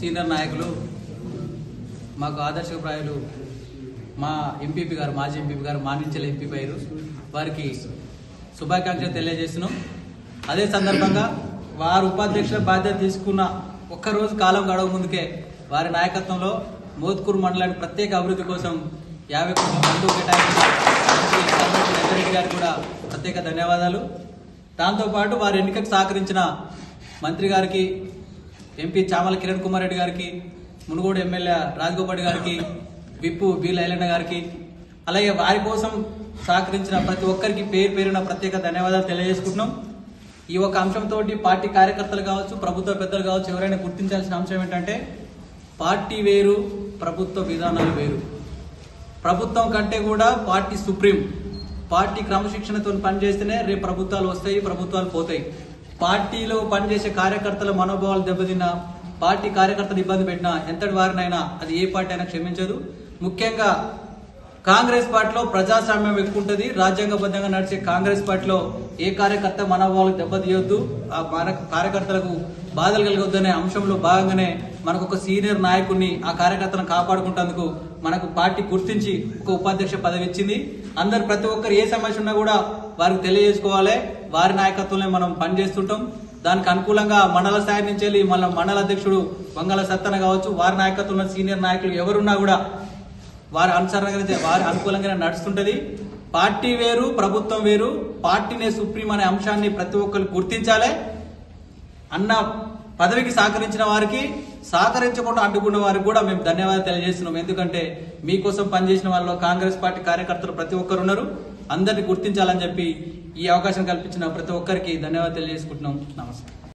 Senior నాయకులు మాకు ఆదర్శప్రాయులు మా ఎంపీపీ గారు మాజీ ఎంపీపీ గారు మానించల ఎంపీపీ అయ్యారు. వారికి శుభాకాంక్షలు తెలియజేస్తున్నాం. అదే సందర్భంగా వారు ఉపాధ్యక్షుల బాధ్యత తీసుకున్న ఒక్కరోజు కాలం గడవ ముందుకే వారి నాయకత్వంలో మోత్కూరు మండలానికి ప్రత్యేక అభివృద్ధి కోసం యాభై కోట్ల ఫండ్ కేటాయించిన గారికి కూడా ప్రత్యేక ధన్యవాదాలు. దాంతోపాటు వారి ఎన్నికకు సహకరించిన మంత్రి గారికి ఎంపీ చామల కిరణ్ కుమార్ రెడ్డి గారికి మునుగోడు ఎమ్మెల్యే రాజగోపాల్ గారికి విప్పు బి లైలన్న గారికి అలాగే వారి కోసం సహకరించిన ప్రతి ఒక్కరికి పేరు పేరున ప్రత్యేక ధన్యవాదాలు తెలియజేసుకుంటున్నాం. ఈ ఒక అంశంతో పార్టీ కార్యకర్తలు కావచ్చు ప్రభుత్వ పెద్దలు కావచ్చు ఎవరైనా గుర్తించాల్సిన అంశం ఏంటంటే పార్టీ వేరు ప్రభుత్వ విధానాలు వేరు. ప్రభుత్వం కంటే కూడా పార్టీ సుప్రీం. పార్టీ క్రమశిక్షణతో పనిచేస్తేనే రేపు ప్రభుత్వాలు వస్తాయి ప్రభుత్వాలు పోతాయి. పార్టీలో పనిచేసే కార్యకర్తల మనోభావాలు దెబ్బతిన్నా పార్టీ కార్యకర్తలు ఇబ్బంది పెట్టినా ఎంతటి వారినైనా అది ఏ పార్టీ అయినా క్షమించదు. ముఖ్యంగా కాంగ్రెస్ పార్టీలో ప్రజాస్వామ్యం ఎక్కువ ఉంటుంది రాజ్యాంగబద్ధంగా నడిచే కాంగ్రెస్ పార్టీలో ఏ కార్యకర్త మనోభావాలకు దెబ్బతీయొద్దు ఆ మన కార్యకర్తలకు బాధలు కలగొద్దనే అంశంలో భాగంగానే మనకు ఒక సీనియర్ నాయకుడిని ఆ కార్యకర్తను కాపాడుకుంటేందుకు మనకు పార్టీ గుర్తించి ఒక ఉపాధ్యక్ష పదవి ఇచ్చింది. అందరు ప్రతి ఒక్కరు ఏ సమస్య ఉన్నా కూడా వారికి తెలియజేసుకోవాలి. వారి నాయకత్వంలో మనం పనిచేస్తుంటాం. దానికి అనుకూలంగా మండల స్థాయి నుంచి వెళ్ళి మన మండల అధ్యక్షుడు వంగల సత్తన కావచ్చు వారి నాయకత్వంలో సీనియర్ నాయకులు ఎవరున్నా కూడా వారి అనుసరణగా వారి అనుకూలంగానే నడుస్తుంటది. పార్టీ వేరు ప్రభుత్వం వేరు. పార్టీనే సుప్రీం అనే అంశాన్ని ప్రతి ఒక్కరు గుర్తించాలి. అన్న పదవికి సహకరించిన వారికి సహకరించకుండా అడ్డుకున్న వారికి కూడా మేము ధన్యవాదాలు తెలియజేస్తున్నాం. ఎందుకంటే మీకోసం పనిచేసిన వాళ్ళు కాంగ్రెస్ పార్టీ కార్యకర్తలు ప్రతి ఒక్కరు ఉన్నారు. అందరిని గుర్తించాలని చెప్పి ఈ అవకాశం కల్పించిన ప్రతి ఒక్కరికి ధన్యవాదాలు తెలియజేసుకుంటున్నాం. నమస్తే.